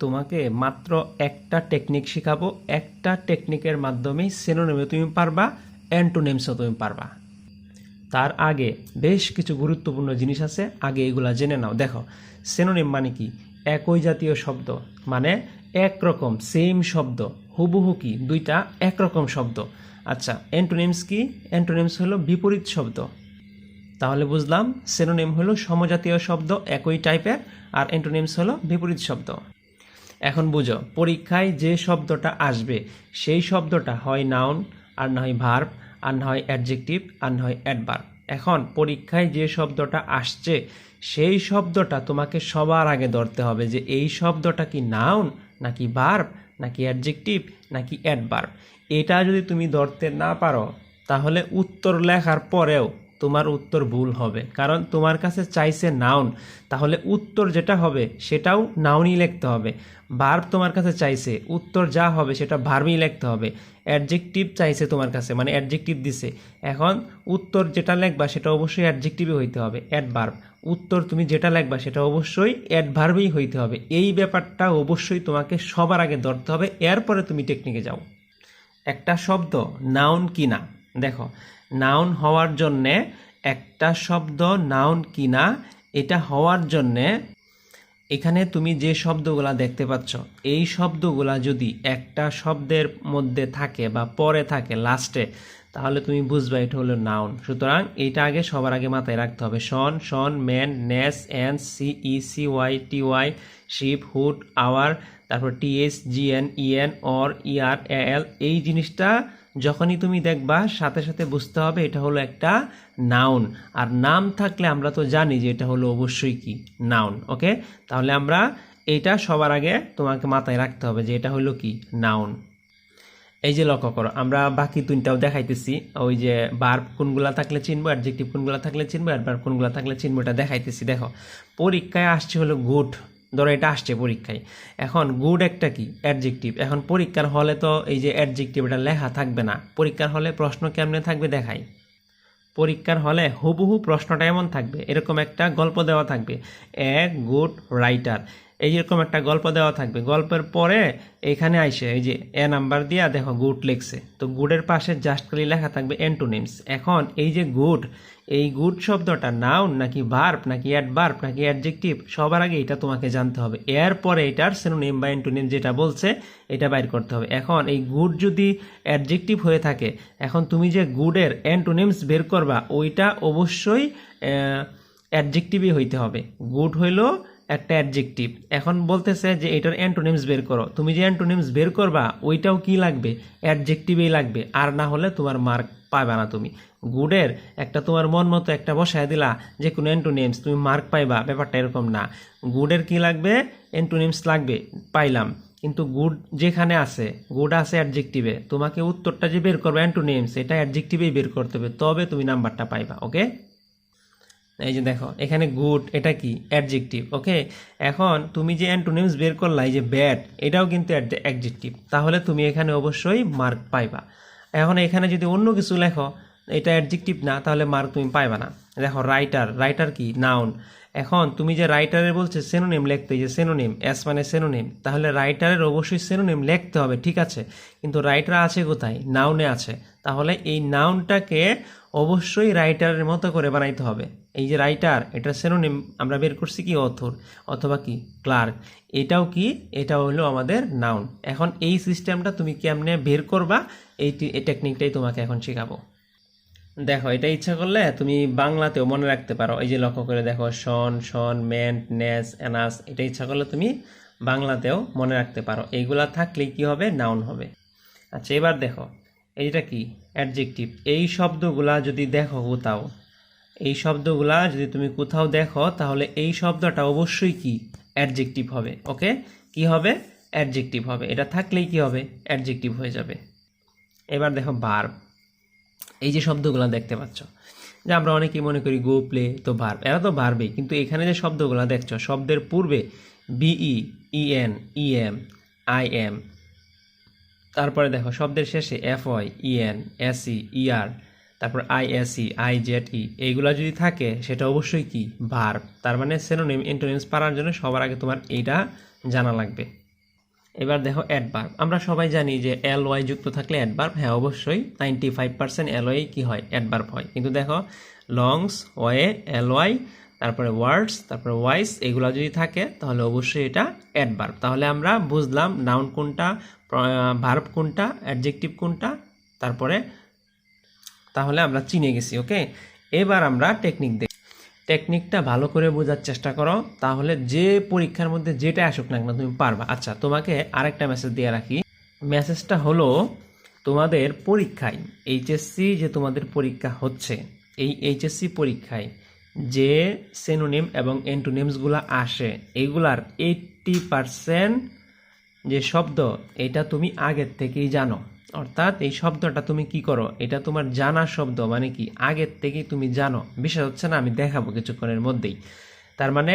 তোমাকে মাত্র একটা টেকনিক শেখাবো। একটা টেকনিকের মাধ্যমে সিনোনিমে তুমি পারবা অ্যান্টোনিমসও তুমি পারবা। তার আগে বেশ কিছু গুরুত্বপূর্ণ জিনিস আছে, আগে এগুলা জেনে নাও। দেখো সিনোনিম মানে কি? একই জাতীয় শব্দ মানে একরকম সেম শব্দ, হুবহু কি? দুইটা একরকম শব্দ। আচ্ছা অ্যান্টোনিমস কি? অ্যান্টোনিমস হলো বিপরীত শব্দ। তাহলে বুঝলাম সিনোনিম হলো সমজাতীয় শব্দ, একই টাইপের আর অ্যান্টোনিমস হলো বিপরীত শব্দ। এখন বুঝো, পরীক্ষায় যে শব্দটা আসবে, সেই শব্দটা হয় নাউন আর না হয় ভার্ব আর না হয় অ্যাডজেক্টিভ আর না হয় অ্যাডভার্ব এখন পরীক্ষায় যে শব্দটা আসছে, সেই শব্দটা তোমাকে সবার আগে ধরতে হবে যে এই শব্দটা কি নাউন নাকি ভার্ব নাকি অ্যাডজেক্টিভ নাকি অ্যাডভার্ব এটা যদি তুমি ধরতে না পারো, তাহলে উত্তর লেখার পরেও তোমার উত্তর ভুল হবে। কারণ তোমার কাছে চাইছে নাউন তাহলে উত্তর যেটা হবে, সেটাও নাউনই লিখতে হবে। ভার্ব তোমার কাছে চাইছে, উত্তর যা হবে সেটা ভার্বই লিখতে হবে। অ্যাডজেক্টিভ চাইছে তোমার কাছে মানে অ্যাডজেক্টিভ দিছে। এখন উত্তর যেটা লেখবা, সেটা অবশ্যই অ্যাডজেক্টিভই হইতে হবে অ্যাডভার্ব উত্তর তুমি যেটা লেখবা, সেটা অবশ্যই অ্যাডভার্বই হইতে হবে। এই ব্যাপারটা অবশ্যই তোমাকে সবার আগে ধরতে হবে, এরপরে তুমি টেকনিকে যাও। একটা শব্দ নাউন কি না দেখো নাউন হওয়ার জন্যে একটা শব্দ নাউন কি না এটা হওয়ার জন্যে এখানে তুমি যে শব্দগুলা দেখতে পাচ্ছ, এই শব্দগুলা যদি একটা শব্দের মধ্যে থাকে বা পরে থাকে লাস্টে তাহলে তুমি বুঝবা এটা হলো নাউন সুতরাং এটা আগে সবার আগে মাথায় রাখতে হবে। Tion tion man ness N C E C Y T Y ship hood our তারপর TS GN EN or ER L এই জিনিসটা যখনই তুমি দেখবা, সাথে সাথে বুঝতে হবে এটা হলো একটা নাউন আর নাম থাকলে আমরা তো জানি যে এটা হলো অবশ্যই কি? Noun okay? তাহলে আমরা এটা সবার আগে তোমাকে মাথায় রাখতে হবে যে এটা হলো কি? নাউন এই যে লক্ষ্য করো, আমরা বাকি তিনটাও দেখাইতেছি। ওই যে বার কোনগুলা থাকলে চিনবো অ্যাডজেক্টিভ কোনগুলা থাকলে চিনবো অ্যাডভার্ব কোনগুলা থাকলে চিনবো এটা দেখাইতেছি। দেখো, পরীক্ষায় আসছে হলো গুড ধরো এটা আসছে পরীক্ষায়। এখন গুড একটা কি? অ্যাডজেক্টিভ এখন পরীক্ষার হলে তো এই যে অ্যাডজেক্টিভ এটা লেখা থাকবে না। পরীক্ষার হলে প্রশ্ন কেমনে থাকবে দেখাই। পরীক্ষার হলে হুবহু প্রশ্নটা এমন থাকবে। এরকম একটা গল্প দেওয়া থাকবে। এ গুড রাইটার এইরকম একটা গল্প দেওয়া থাকবে। গল্পের পরে এখানে আইসে, এই যে এ নাম্বার দিয়া দেখো গুড লিখছে। তো গুডের পাশে জাস্ট খালি লেখা থাকবে অ্যান্টোনিমস এখন এই যে গুড এই গুড শব্দটা নাউন নাকি ভার্ব নাকি অ্যাড অ্যাডভার্ব নাকি অ্যাডজেক্টিভ সবার আগে এটা তোমাকে জানতে হবে। এর এরপরে এটার সিনোনিম বা অ্যান্টোনিম যেটা বলছে, এটা বাইর করতে হবে। এখন এই গুড যদি অ্যাডজেক্টিভ হয়ে থাকে, এখন তুমি যে গুডের অ্যান্টোনিমস বের করবা, ওইটা অবশ্যই অ্যাডজেক্টিভই হইতে হবে। গুড হইল একটা অ্যাডজেক্টিভ এখন বলতেছে যে এটার অ্যান্টোনিমস বের করো। তুমি যে অ্যান্টোনিমস বের করবা, ওইটাও কি লাগবে? অ্যাডজেক্টিভেই লাগবে। আর না হলে তোমার মার্ক পাবে না তুমি। গুডের একটা তোমার মন মতো একটা বসায় দিলা যে কোনো অ্যান্টোনিমস তুমি মার্ক পাইবা, ব্যাপারটা এরকম না। গুডের কি লাগবে? অ্যান্টোনিমস লাগবে, পাইলাম। কিন্তু গুড যেখানে আছে, গুড আছে অ্যাডজেক্টিভে তোমাকে উত্তরটা যে বের করবে অ্যান্টোনিমস এটা অ্যাডজেক্টিভেই বের করতে হবে, তবে তুমি নাম্বারটা পাইবা ওকে এই যে দেখো, এখানে গুড এটা কি? অ্যাডজেক্টিভ ওকে এখন তুমি যে অ্যান্টোনিমস বের করলা, এই যে ব্যাট এটাও কিন্তু অ্যাডজেক্টিভ তাহলে তুমি এখানে অবশ্যই মার্ক পাইবা। এখন এখানে যদি অন্য কিছু লেখো, এটা অ্যাডজেক্টিভ না, তাহলে মার্ক তুমি পাইবা না। দেখো রাইটার রাইটার কি? নাউন এখন তুমি যে রাইটারের বলছে সেনোনিম লিখতে যে সেনোনিম এস মানে সেনোনিম তাহলে রাইটারের অবশ্যই সেনোনিম লিখতে হবে, ঠিক আছে? কিন্তু রাইটার আছে কোথায়? নাউনে আছে। তাহলে এই নাউনটাকে অবশ্যই রাইটারের মতো করে বানাইতে হবে। এই যে রাইটার এটা সেনোনিম আমরা বের করছি কি? অথর অথবা কি? ক্লার্ক এটাও কি? এটা হলো আমাদের নাউন এখন এই সিস্টেমটা তুমি কেমনে বের করবা? এই টেকনিকটাই তোমাকে এখন শেখাবো। দেখো, এটা ইচ্ছা করলে তুমি বাংলাতেও মনে রাখতে পারো। এই যে লক্ষ্য করে দেখো, শন শন মেন্ট নেস এনাস এটা ইচ্ছা করলে তুমি বাংলাতেও মনে রাখতে পারো। এইগুলা থাকলেই কি হবে? নাউন হবে। আচ্ছা এবার দেখো, এইটা কি? অ্যাডজেক্টিভ এই শব্দগুলা যদি দেখো কোথাও, এই শব্দগুলা যদি তুমি কোথাও দেখো, তাহলে এই শব্দটা অবশ্যই কি? অ্যাডজেক্টিভ হবে। ওকে? কি হবে? অ্যাডজেক্টিভ হবে। এটা থাকলেই কি হবে? অ্যাডজেক্টিভ হয়ে যাবে। এবার দেখো বার্ব এই যে শব্দগুলো দেখতে পাচ্ছ, যে আমরা অনেকেই মনে করি গো, প্লে, তো ভার্ব, এরা তো ভার্বেই, কিন্তু এখানে যে শব্দগুলো দেখছ, শব্দের পূর্বে B E E N E M I M তারপরে দেখো শব্দের শেষে F Y E N A C E R তারপর I A C I Z E এইগুলা যদি থাকে, সেটা অবশ্যই কি? ভার্ব, তার মানে সেনোনিম ইন্টোনিমস পারার জন্য সবার আগে তোমার এইটা জানা লাগবে। এবার দেখো অ্যাডভার্ব আমরা সবাই জানি যে এল ওয়াই যুক্ত থাকলে অ্যাডভার্ব হ্যাঁ অবশ্যই। Ninety five percent L Y কী হয়? অ্যাডভার্ব হয়। কিন্তু দেখো লংস ওয়ে এল ওয়াই তারপরে ওয়ার্ডস তারপরে ওয়াইস এগুলো যদি থাকে, তাহলে অবশ্যই এটা অ্যাডভার্ব তাহলে আমরা বুঝলাম নাউন কোনটা ভার্ব কোনটা অ্যাডজেক্টিভ কোনটা, তারপরে, তাহলে আমরা চিনে গেছি ওকে এবার আমরা টেকনিক দেখি টেকনিকটা ভালো করে বোঝার চেষ্টা করো, তাহলে যে পরীক্ষার মধ্যে যেটা আসুক না কেন তুমি পারবা। আচ্ছা তোমাকে আরেকটা মেসেজ দিয়ে রাখি। মেসেজটা হলো, তোমাদের পরীক্ষায় এইচএসসি যে তোমাদের পরীক্ষা হচ্ছে, এই এইচএসসি পরীক্ষায় যে সেনোনিম এবং এন্টোনিমসগুলো আসে এইগুলার এইট্টি পারসেন্ট যে শব্দ, এটা তুমি আগের থেকেই জানো। অর্থাৎ এই শব্দটা তুমি কি করো? এটা তোমার জানা শব্দ মানে কি? আগের থেকেই তুমি জানো। বিষয় হচ্ছে না, আমি দেখাবো কিছুক্ষণের মধ্যেই। তার মানে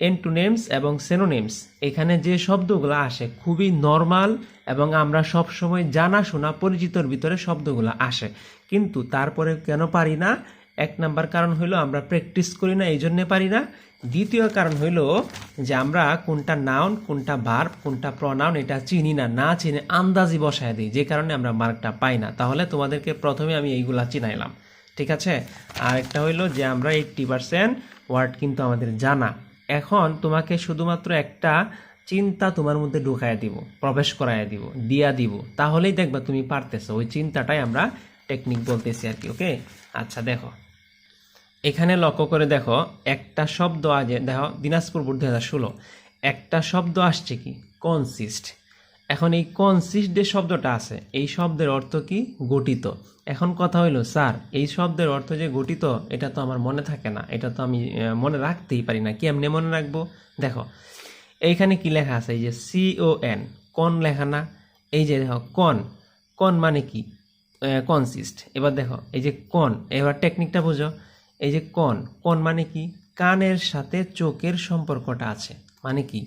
এন্টোনেমস এবং সেনোনেমস এখানে যে শব্দগুলো আসে খুবই নর্মাল এবং আমরা সব সময় জানা শোনা পরিচিতর ভিতরে শব্দগুলো আসে। কিন্তু তারপরে কেন পারি না? এক নাম্বার কারণ হইল আমরা প্র্যাকটিস করি না এই জন্যে পারি না। দ্বিতীয় কারণ হইল যে আমরা কোনটা নাউন কোনটা ভার্ব কোনটা প্রনাউন এটা চিনি না না চিনে আন্দাজি বসায় দিই, যে কারণে আমরা মার্কটা পাই না। তাহলে তোমাদেরকে প্রথমে আমি এইগুলা চিনাইলাম, ঠিক আছে? আর একটা হইল যে আমরা এইট্টি পার্সেন্ট ওয়ার্ড কিন্তু আমাদের জানা। এখন তোমাকে শুধুমাত্র একটা চিন্তা তোমার মধ্যে ঢুকায় দিব, প্রবেশ করায় দিব, দিয়া দিব। তাহলেই দেখবা তুমি পারতেছো, ওই চিন্তাটাই আমরা টেকনিক বলতেছি আর কি ওকে আচ্ছা দেখো। এখানে লক্ষ্য করে দেখো, একটা শব্দ আছে দেখো, দিনাজপুর বোর্ড দুই হাজার ষোলো। একটা শব্দ আসছে কি? কনসিস্ট এখন এই কনসিস্ট যে শব্দটা আছে, এই শব্দের অর্থ কি? গঠিত। এখন কথা হইল, স্যার, এই শব্দের অর্থ যে গঠিত, এটা তো আমার মনে থাকে না। এটা তো আমি মনে রাখতেই পারি না। কেমনে মনে রাখব? দেখো, এইখানে কি লেখা আছে? এই যে সিও এন কন লেখা না? এই যে দেখো কন কন মানে কি? কনসিস্ট এবার দেখো, এই যে কন এবার টেকনিকটা বুঝো। এই যে কন কন মানে কি? কানের সাথে চোখের সম্পর্কটা আছে। মানে কি?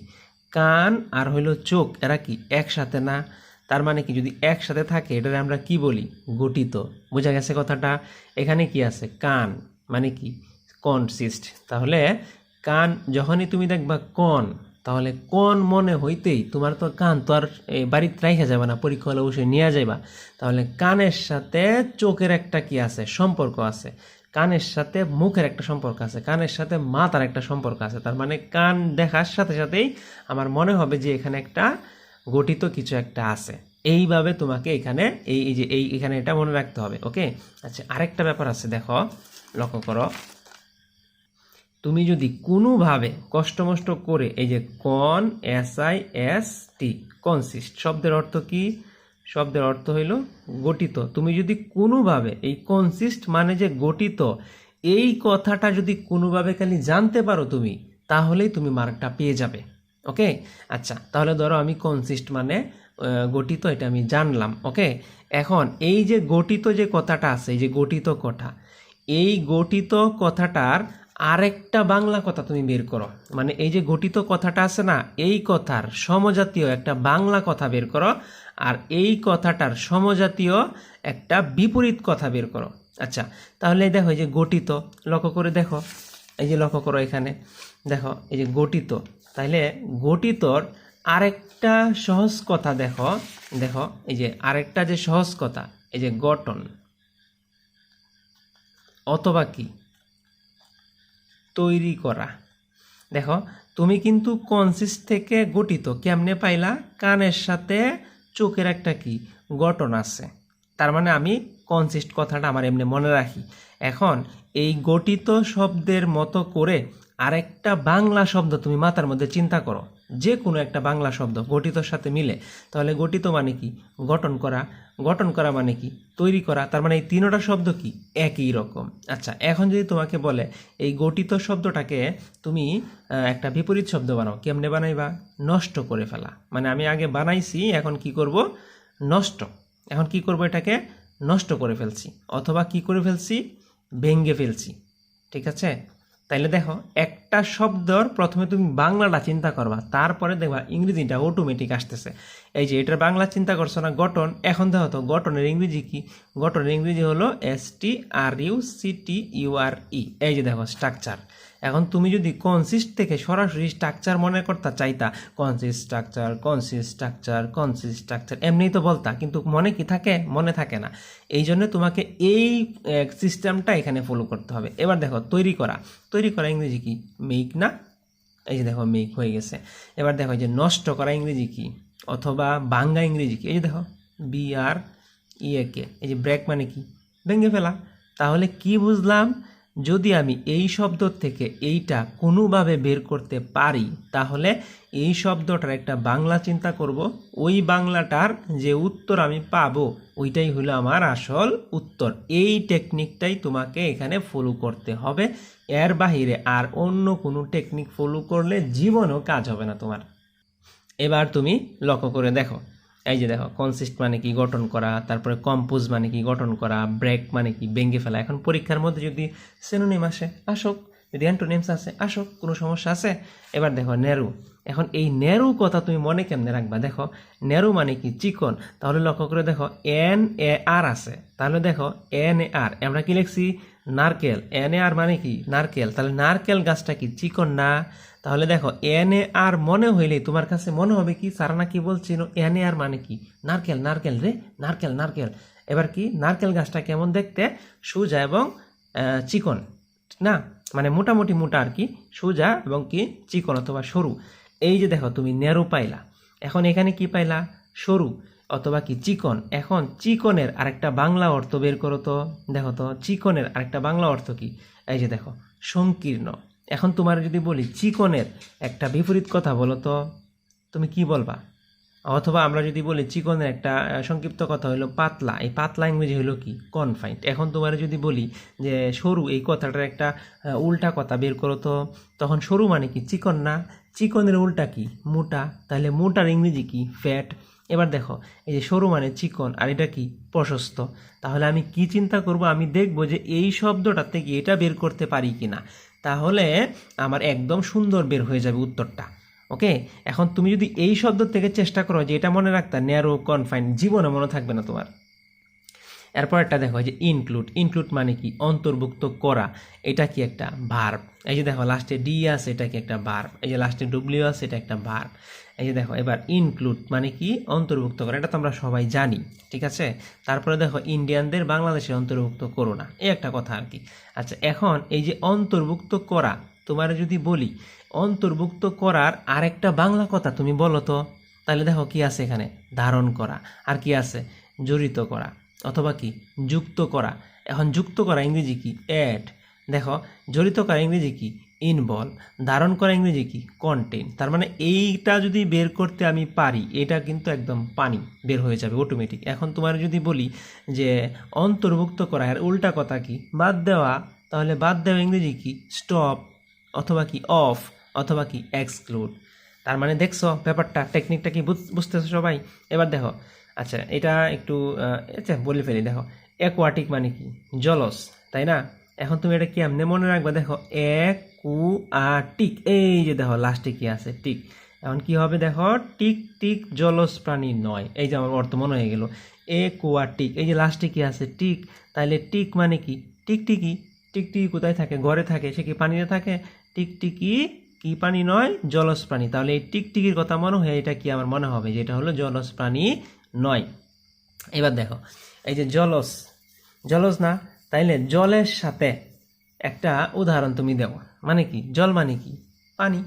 কান আর হইল চোখ, এরা কি একসাথে না? তার মানে কি, যদি একসাথে থাকে, এটারে আমরা কি বলি? গঠিত। বোঝা গেছে কথাটা? এখানে কি আছে? কান। মানে কি? কনসিস্ট। তাহলে কান, যখনই তুমি দেখবা কন, তাহলে কোন মনে হইতেই তোমার তো কান তো আর বাড়িতে রাইখা যাবে না, পরীক্ষা হলে অবশ্যই নিয়ে যাইবা। তাহলে কানের সাথে চোখের একটা কি আছে? সম্পর্ক আছে। কানের সাথে মুখের একটা সম্পর্ক আছে, কানের সাথে মাথার একটা সম্পর্ক আছে, তার মানে কান দেখার সাথে সাথেই আমার মনে হবে যে এখানে একটা গঠিত কিছু একটা আছে। এইভাবে তোমাকে এখানে এই যে এই, এখানে এটা মনে রাখতে হবে, ওকে? আচ্ছা আরেকটা ব্যাপার আছে, দেখো, লক্ষ্য করো। তুমি যদি কোনোভাবে কষ্টমষ্ট করে এই যে con, S I S T, consist, শব্দের অর্থ কি? শব্দের অর্থ হইল গঠিত। তুমি যদি কোনোভাবে, এই কনসিস্ট মানে যে গঠিত, এই কথাটা যদি কোনোভাবে খালি জানতে পারো তুমি, তাহলেই তুমি মার্কটা পেয়ে যাবে। ওকে আচ্ছা তাহলে ধরো আমি কনসিস্ট মানে গঠিত, এটা আমি জানলাম। ওকে এখন এই যে গঠিত যে কথাটা আছে, এই যে গঠিত কথা, এই গঠিত কথাটার আরেকটা বাংলা কথা তুমি বের করো। মানে এই যে গঠিত কথাটা আছে না, এই কথার সমজাতীয় একটা বাংলা কথা বের করো আর এই কথাটার সমজাতীয় একটা বিপরীত কথা বের করো। আচ্ছা তাহলে দেখো এই যে গঠিত, লক্ষ্য করে দেখো। এই যে লক্ষ্য করো এখানে। দেখো, এই যে গঠিত। তাহলে গঠিতর আরেকটা সহজ কথা দেখো। দেখো, এই যে আরেকটা যে সহজ কথা, এই যে গঠন। অথবা কি? তৈরি করা। দেখো, তুমি কিন্তু কনসিস্ট থেকে গঠিত কেমনে পাইলা? কানের সাথে চোখের একটা কি গঠন আছে। তার মানে আমি কনসিস্ট কথাটা আমার এমনি মনে রাখি। এখন এই গঠিত শব্দের মতো করে আরেকটা বাংলা শব্দ তুমি মাথার মধ্যে চিন্তা করো। যে কোনো একটা বাংলা শব্দ গঠিতর সাথে মিলে, তাহলে গঠিত মানে কি? গঠন করা। গঠন করা মানে কি? তৈরি করা। তার মানে এই তিনোটা শব্দ কি? একই রকম। আচ্ছা এখন যদি তোমাকে বলে এই গঠিত শব্দটাকে তুমি একটা বিপরীত শব্দ বানাও, কেমনে বানাইবা? নষ্ট করে ফেলা। মানে আমি আগে বানাইছি, এখন কি করব? নষ্ট। এখন কি করব এটাকে? নষ্ট করে ফেলছি। অথবা কি করে ফেলছি? ভেঙ্গে ফেলছি। ঠিক আছে? তাইলে দেখো, একটা শব্দর প্রথমে তুমি বাংলাটা চিন্তা করবা, তারপরে দেখবা ইংরেজিটা অটোমেটিক আসতেছে। এই যে, এটার বাংলা চিন্তা করছ না, গঠন। এখন দেখো তো, গঠনের ইংরেজি কি? গঠনের ইংরেজি হলো S T R U C T U R E এই যে দেখো স্ট্রাকচার এখন তুমি যদি কনসিস্ট থেকে সরাসরি স্ট্রাকচার মনে করতে, চাইতা consist structure consist structure consist structure এমনিই তো বলতা, কিন্তু মনে কি থাকে? মনে থাকে না। এই জন্য তোমাকে এই সিস্টেমটা এখানে ফলো করতে হবে। এবার দেখো, তৈরি করা। তৈরি করা ইংরেজি কি? মেক না? এই যে দেখো মেক হয়ে গেছে। এবার দেখো যে নষ্ট করা ইংরেজি কি? অথবা বাংলা ইংরেজি কি? এই যে দেখো বি আর ইয়ে কে এই যে ব্রেক মানে কি? ভেঙে ফেলা। তাহলে কি বুঝলাম? যদি আমি এই শব্দ থেকে এইটা কোনোভাবে বের করতে পারি, তাহলে এই শব্দটার একটা বাংলা চিন্তা করব। ওই বাংলাটার যে উত্তর আমি পাবো, ওইটাই হলো আমার আসল উত্তর। এই টেকনিকটাই তোমাকে এখানে ফলো করতে হবে। এর বাহিরে আর অন্য কোনো টেকনিক ফলো করলে জীবনও কাজ হবে না তোমার। এবার তুমি লক্ষ্য করে দেখো। এই যে দেখো কনসিস্ট মানে কি গঠন করা, তারপরে কম্পোজ মানে কি গঠন করা ব্রেক মানে কি ভেঙে ফেলা। এখন পরীক্ষার মধ্যে যদি সেনোনিম আসে, আসুক। যদি অ্যান্টোনিমস আছে, আসো, কোনো সমস্যা আছে? এবার দেখো, নেরু। এখন এই নেরু কথা তুমি মনে কেমনে রাখবা? দেখো, নেরু মানে কি? চিকন। তাহলে লক্ষ্য করে দেখো এন এ আর আছে। তাহলে দেখো এন এ আর আমরা কি লিখছি? নারকেল। এন এ আর মানে কি? নারকেল। তাহলে নারকেল গাছটা কি? চিকন না? তাহলে দেখো এন এ আর মনে হইলে তোমার কাছে মনে হবে কি? সারানা কি বলছিল? এন এ আর মানে কি? নারকেল নারকেল রে, নারকেল নারকেল। এবার কি? নারকেল গাছটা কেমন দেখতে? সোজা এবং চিকন। না মানে মোটামুটি মোটা আর কি, সোজা এবং কি চিকন অথবা সরু। এই যে দেখো, তুমি নেরু পাইলা। এখন এখানে কি পাইলা? সরু অথবা কি চিকন। এখন চিকনের আরেকটা বাংলা অর্থ বের করো তো। দেখো তো, চিকনের আরেকটা বাংলা অর্থ কি? এই যে দেখো, সংকীর্ণ। এখন তোমার যদি বলি, চিকনের একটা বিপরীত কথা বলো তো। তুমি কি বলবা? অথবা আমরা যদি বলি চিকনের একটা সংক্ষিপ্ত কথা হলো পাতলা। এই পাতলা ইংরেজি হলো কি? কনফাইন্ড এখন তোমার যদি বলি যে সরু, এই কথাটার একটা উল্টা কথা বের করো তো। তখন সরু মানে কি? চিকন না? চিকনের উল্টা কি? মোটা। তাহলে মোটার ইংরেজি কি? ফ্যাট এবার দেখো, এই যে সরু মানে চিকন, আর এটা কি? প্রশস্ত। তাহলে আমি কি চিন্তা করব? আমি দেখব যে এই শব্দটা থেকে এটা বের করতে পারি কি না তাহলে আমার একদম সুন্দর বের হয়ে যাবে উত্তরটা। ওকে? এখন তুমি যদি এই শব্দ থেকে চেষ্টা করো যে এটা মনে রাখতা ন্যারো কনফাইন জীবনে মনে থাকবে না তোমার। এরপর একটা দেখো যে ইনক্লুড ইনক্লুড মানে কি? অন্তর্ভুক্ত করা, এটা কি একটা ভার্ব এই যে দেখো লাস্টে ডি আছে, এটা কি একটা ভার্ব এই যে লাস্টে ডব্লিউ আছে, এটা একটা ভার্ব এই যে দেখো, এবার ইনক্লুড মানে কি? অন্তর্ভুক্ত করা, এটা তো আমরা সবাই জানি, ঠিক আছে? তারপরে দেখো ইন্ডিয়ানদের বাংলাদেশে অন্তর্ভুক্ত করো না, এই একটা কথা আর কি। আচ্ছা এখন এই যে অন্তর্ভুক্ত করা তোমার যদি বলি, অন্তর্ভুক্ত করার আরেকটা বাংলা কথা তুমি বলো তো। তাহলে দেখো কি আছে এখানে? ধারণ করা। আর কি আছে? জড়িত করা। অথবা কি? যুক্ত করা। এখন যুক্ত করা ইংরেজি কি? অ্যাড দেখো, জড়িত করা ইংরেজি কি? ইনভলভ ধারণ করা ইংরেজি কি? কন্টেন্ট তার মানে এইটা যদি বের করতে আমি পারি, এটা কিন্তু একদম পানি বের হয়ে যাবে অটোমেটিক এখন তোমার যদি বলি যে অন্তর্ভুক্ত করা, এর উল্টা কথা কি? বাদ দেওয়া। তাহলে বাদ দেওয়া ইংরেজি কি? স্টপ অথবা কি অফ, অথবা কি এক্সক্লুড। তার মানে দেখছ, ব্যাপারটা, টেকনিকটা কি বুঝ- বুঝতেছো সবাই? এবার দেখো। আচ্ছা এটা একটু আচ্ছা বলে ফেলি, দেখো। অ্যাকোয়াটিক মানে কি? জলস তাই না? এখন তুমি এটা কি এমনি মনে রাখবে? দেখো এক কু আ টিক এই যে দেখো লাস্টে কি আছে? টিক। এখন কি হবে? দেখো, টিক টিক, জলজ প্রাণী নয়। এই যে আমার অর্থ মনে হয়ে গেল। এ কুয়া টিক এই যে লাস্টে কি আছে? টিক। তাহলে টিক মানে কি? টিকটিকি টিকটিকি কোথায় থাকে? ঘরে থাকে? সে কি পানিতে থাকে? টিকটিকি কি প্রাণী নয়, জলজ প্রাণী। তাহলে এই টিকটিকির কথা মনে হয়, এটা কি আমার মনে হবে যে এটা হলো জলজ প্রাণী নয়। এবার দেখো, এই যে জলজ জলজ না, তাইলে জলের সাথে একটা উদাহরণ তুমি দেও। মানে কি? জল মানে কি? পানি।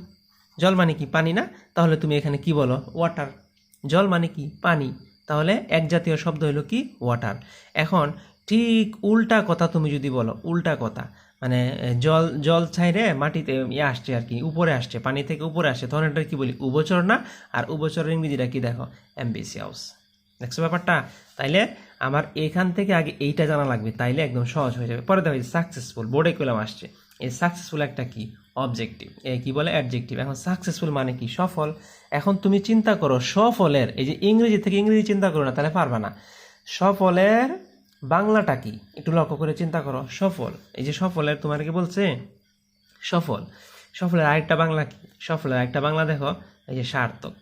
জল মানে কি? পানি না? তাহলে তুমি এখানে কি বলো? ওয়াটার। জল মানে কি? পানি। তাহলে এক জাতীয় শব্দ হলো কি? ওয়াটার। এখন ঠিক উল্টা কথা তুমি যদি বলো, উল্টা কথা মানে জল জল ছাইরে মাটিতে ইয়ে আসছে আর কি, উপরে আসছে, পানি থেকে উপরে আসছে। তখন এটা কি বলি, উভচর না? আর উভচরের ইংরেজিটা কি দেখো? এমবিসি অ্যাম্বিসিয়াস দেখছ ব্যাপারটা? তাইলে আমার এখান থেকে আগে এইটা জানা লাগবে, তাইলে একদম সহজ হয়ে যাবে। পরে দেখো সাকসেসফুল বোর্ডে কলাম আসছে। এই সাকসেসফুল একটা কি? অবজেক্টিভ এ কি বলে? অ্যাডজেক্টিভ এখন সাকসেসফুল মানে কি? সফল। এখন তুমি চিন্তা করো, সফলের, এই যে ইংরেজি থেকে ইংরেজি চিন্তা করো না, তাহলে পারবা না। সফলের বাংলাটা কি? একটু লক্ষ্য করে চিন্তা করো। সফল। এই যে সফলের তোমার কি বলছে? সফল। সফলের আরেকটা বাংলা কি? সফলের আরেকটা বাংলা দেখো। এই যে সার্থক।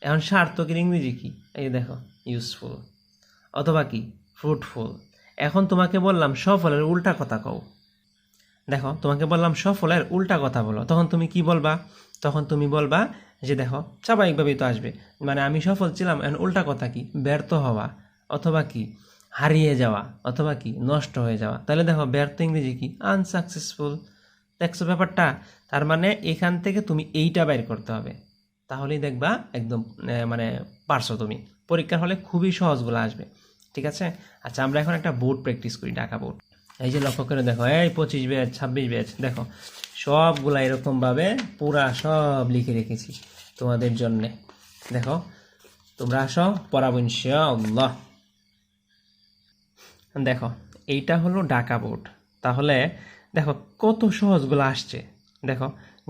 এখন সার্থকের ইংরেজি কি? এই দেখো ইউজফুল অথবা কি? ফ্রুটফুল এখন তোমাকে বললাম সফলের উল্টা কথা কও। দেখো, তোমাকে বললাম সফলের উল্টা কথা বলো। তখন তুমি কি বলবা? তখন তুমি বলবা যে দেখো, স্বাভাবিকভাবেই তো আসবে। মানে আমি সফল ছিলাম, এখন উল্টা কথা কি? ব্যর্থ হওয়া। অথবা কি? হারিয়ে যাওয়া অথবা কি নষ্ট হয়ে যাওয়া। তাহলে দেখো ব্যর্থ ইংরেজি কি? আনসাকসেসফুল দেখছ ব্যাপারটা? তার মানে এখান থেকে তুমি এইটা বের করতে হবে। তাহলেই দেখবা একদম মানে পারছ তুমি। পরীক্ষার হলে খুবই সহজগুলো আসবে। ঠিক আছে? আচ্ছা আমরা এখন একটা বোর্ড প্র্যাকটিস করি, ঢাকা বোর্ড। এই যে লক্ষ্য করে দেখো, এই পঁচিশ ব্যাচ, ছাব্বিশ ব্যাচ, দেখো, সবগুলা এরকমভাবে পুরা সব লিখে রেখেছি তোমাদের জন্যে। দেখো, তোমরা আসো, পড়াবো ইনশাআল্লাহ। দেখো, এইটা হলো ডাকা বোর্ড। তাহলে দেখো, কত সহজগুলো আসছে। দেখো,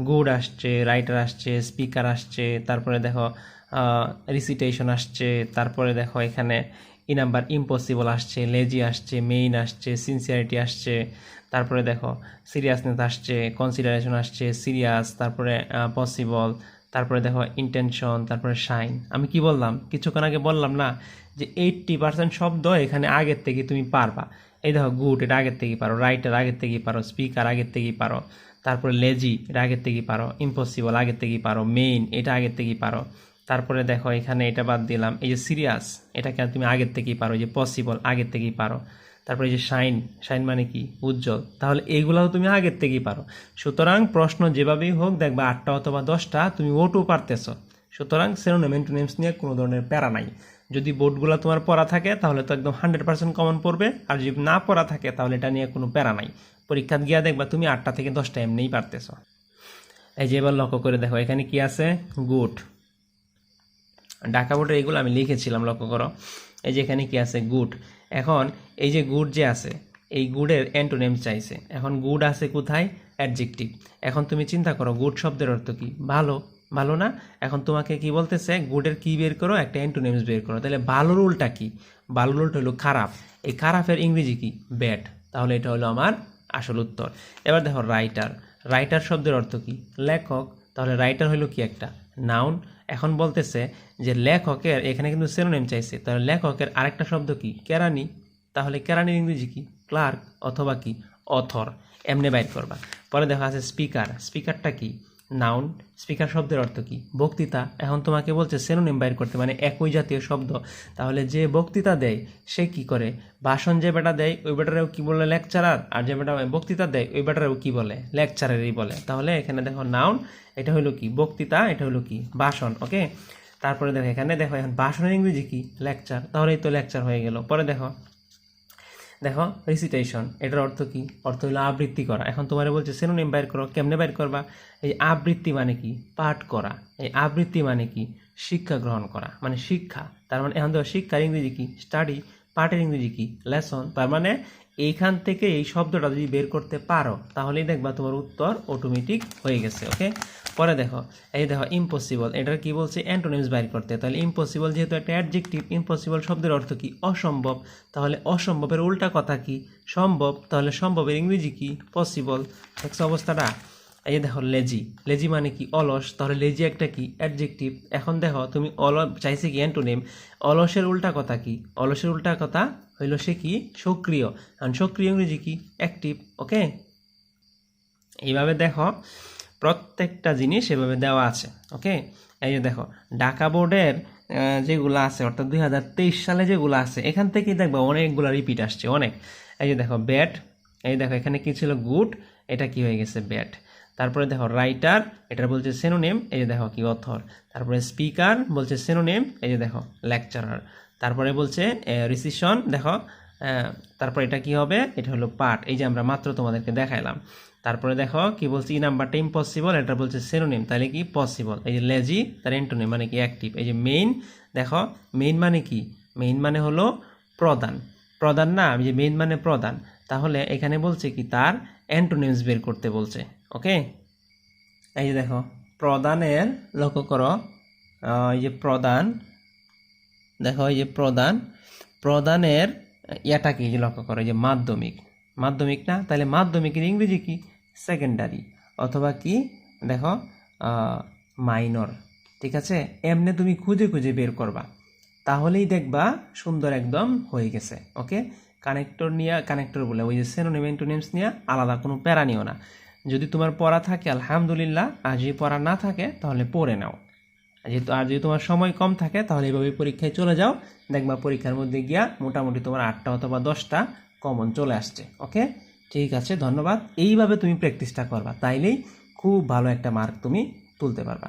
গুড আসছে, রাইটার আসছে, স্পিকার আসছে, তারপরে দেখো রিসিটেশন আসছে, তারপরে দেখো এখানে ই নাম্বার ইম্পসিবল আসছে লেজি আসছে মেইন আসছে সিনসিয়ারিটি আসছে, তারপরে দেখো সিরিয়াসনেস আসছে কনসিডারেশন আসছে সিরিয়াস তারপরে পসিবল তারপরে দেখো ইন্টেনশন তারপরে সাইন আমি কি বললাম? কিছুক্ষণ আগে বললাম না যে এইট্টি পার্সেন্ট শব্দ এখানে আগের থেকে তুমি পারবা। এই দেখো গুড এটা আগের থেকেই পারো। রাইটার আগের থেকেই পারো। স্পিকার আগের থেকেই পারো। তারপরে লেজি এটা আগের থেকেই পারো। ইম্পসিবল আগের থেকেই পারো। মেইন এটা আগের থেকেই পারো। তারপরে দেখো এখানে এটা বাদ দিলাম। এই যে সিরিয়াস এটাকে তুমি আগের থেকেই পারো। যে পসিবল আগের থেকেই পারো। তারপরে এই যে শাইন শাইন মানে কি? উজ্জ্বল। তাহলে এইগুলাও তুমি আগের থেকেই পারো। সুতরাং প্রশ্ন যেভাবেই হোক, দেখবা আটটা অথবা দশটা, তুমি ওটু পারতেছ। সুতরাং সেরোনেম এন্টোনেমস নিয়ে কোনো ধরনের প্যারা নাই। যদি বোর্ডগুলো তোমার পড়া থাকে, তাহলে তো একদম হান্ড্রেড পার্সেন্ট কমন পড়বে। আর যদি না পড়া থাকে, তাহলে এটা নিয়ে কোনো প্যারা নাই। পরীক্ষা গিয়া দেখবা তুমি আটটা থেকে দশটা এমনিই পারতেছ। এই যে এবার লক্ষ্য করে দেখো, এখানে কি আছে? গুড। ঢাকা বোর্ডে এগুলো আমি লিখেছিলাম, লক্ষ্য করো। এই যে এখানে কি আছে? গুড। এখন এই যে গুড যে আছে, এই গুডের অ্যান্টোনেম চাইছে। এখন গুড আছে কোথায়? অ্যাডজেক্টিভ। এখন তুমি চিন্তা করো, গুড শব্দের অর্থ কি? ভালো। ভালো না? এখন তোমাকে কি বলতেছে? গুডের কি বের করো? একটা অ্যান্টোনেমস বের করো। তাহলে ভালোর উল্টা কি? ভালোর উল্টা হলো খারাপ। এই খারাপের ইংরেজি কি? ব্যাড। তাহলে এটা হলো আমার আসল উত্তর। এবার দেখো রাইটার। রাইটার শব্দের অর্থ কি? লেখক। তাহলে রাইটার হলো কি একটা? নাউন এখন বলতেছে যে লেখকের, এখানে কিন্তু সেরোনেম চাইছে, তাহলে লেখকের আরেকটা শব্দ কি? কেরানি। তাহলে কেরানির ইংরেজি কি? ক্লার্ক অথবা কি? অথর। এমনি বাইট করবা। পরে দেখা আছে স্পিকার স্পিকারটা কি? নাউন, স্পিকার শব্দের অর্থ কি? বক্তৃতা। এখন তোমাকে বলছে সেনোনিম বাইর করতে মানে একই জাতীয় শব্দ। তাহলে যে বক্তৃতা দেয়, সে কি করে? ভাষণ যে বেটা দেয়, ওই বেটারেও কি বলে লেকচারার আর যে বেটা বক্তৃতা দেয়, ওই বেটারেও কি বলে? লেকচারারই বলে। তাহলে এখানে দেখো নাউন, এটা হলো কি? বক্তৃতা, এটা হলো কি? ভাষণ, ওকে? তারপরে দেখো, এখানে দেখো, এখন ভাষণের ইংরেজি কি? লেকচার তাহলেই তো লেকচার হয়ে গেল। পরে দেখো দেখো রিসিটেশন এটার অর্থ কি? অর্থ হলো আবৃত্তি করা। এখন তোমার বলছে সেনোনিম বাইর করো, কেমনে বাইর করবা? এই আবৃত্তি মানে কি? পাঠ করা। এই আবৃত্তি মানে কি? শিক্ষা গ্রহণ করা। মানে শিক্ষা। তার মানে এখন দেখো শিক্ষার ইংরেজি কি? স্টাডি পাঠের ইংরেজি কি? লেসন তার মানে এইখান থেকে এই শব্দটা যদি বের করতে পারো, তাহলেই দেখবা তোমার উত্তর অটোমেটিক হয়ে গেছে ওকে পরে দেখো, এই দেখো ইম্পসিবল এটার কি বলছে? অ্যান্টোনিমস বাইর করতে। তাহলে ইম্পসিবল যেহেতু একটা অ্যাডজেক্টিভ ইম্পসিবল শব্দের অর্থ কি? অসম্ভব। তাহলে অসম্ভবের উল্টা কথা কি? সম্ভব। তাহলে সম্ভবের ইংরেজি কি? পসিবল দেখছ অবস্থাটা? এই দেখো লেজি লেজি মানে কি? অলস। তাহলে লেজি একটা কি? অ্যাডজেক্টিভ এখন দেখো, তুমি অল চাইছে কি? অ্যান্টোনিম অলসের উল্টা কথা কি? অলসের উল্টা কথা হইল সে কি? সক্রিয়। কারণ সক্রিয় ইংরেজি কি? অ্যাক্টিভ ওকে এইভাবে দেখো, প্রত্যেকটা জিনিস এভাবে দেওয়া আছে ওকে এই যে দেখো, ঢাকা বোর্ডের যেগুলো আছে, অর্থাৎ দুই হাজার তেইশ সালে যেগুলো আছে, এখান থেকেই দেখব অনেকগুলো রিপিট আসছে, অনেক। এই যে দেখো ব্যাট এই দেখো, এখানে কি ছিল? গুড এটা কি হয়ে গেছে? ব্যাট তারপরে দেখো রাইটার এটা বলছে সেনোনেম এই যে দেখো, কি অথর। তারপরে স্পিকার বলছে সেনোনেম এই যে দেখো লেকচারার তারপরে বলছে রিসিশন দেখো তারপর এটা কি হবে? এটা হলো পার্ট এই যে আমরা মাত্র তোমাদেরকে দেখাইলাম। তারপরে দেখো, কি বলছে ই নাম্বারটা ইম্পসিবল এটা বলছে সেরোনিম তাহলে কি পসিবল এই যে লেজি তার এন্টোনিম মানে কি অ্যাক্টিভ এই যে মেইন দেখো মেইন মানে কি? মেইন মানে হলো প্রধান। প্রধান না, এই যে মেইন মানে প্রধান। তাহলে এখানে বলছে কি, তার অ্যান্টোনিমস বের করতে বলছে ওকে এই যে দেখো, প্রধানের লক্ষ্য করো এই যে প্রধান দেখো এই যে প্রধান, প্রধানের ইয়াটা কি লক্ষ্য করো যে মাধ্যমিক। মাধ্যমিক না? তাহলে মাধ্যমিকের ইংরেজি কি? সেকেন্ডারি অথবা কি? দেখো মাইনর ঠিক আছে? এমনি তুমি খুঁজে খুঁজে বের করবা। তাহলেই দেখবা সুন্দর একদম হয়ে গেছে, ওকে? কানেক্টর নিয়ে কানেক্টর বলে, ওই যে সেনোনিম অ্যান্টোনিমস নিয়ে আলাদা কোনো প্যারা নিও না। যদি তোমার পড়া থাকে, আলহামদুলিল্লাহ, আর যদি পড়া না থাকে, তাহলে পড়ে নাও। যেহেতু আর যদি তোমার সময় কম থাকে, তাহলে এইভাবে পরীক্ষায় চলে যাও। দেখবা পরীক্ষার মধ্যে গিয়া মোটামুটি তোমার আটটা অথবা দশটা কমন চলে আসছে ওকে ঠিক আছে, ধন্যবাদ। এইভাবে তুমি প্র্যাকটিসটা করবা, তাইলেই খুব ভালো একটা মার্ক তুমি তুলতে পারবা।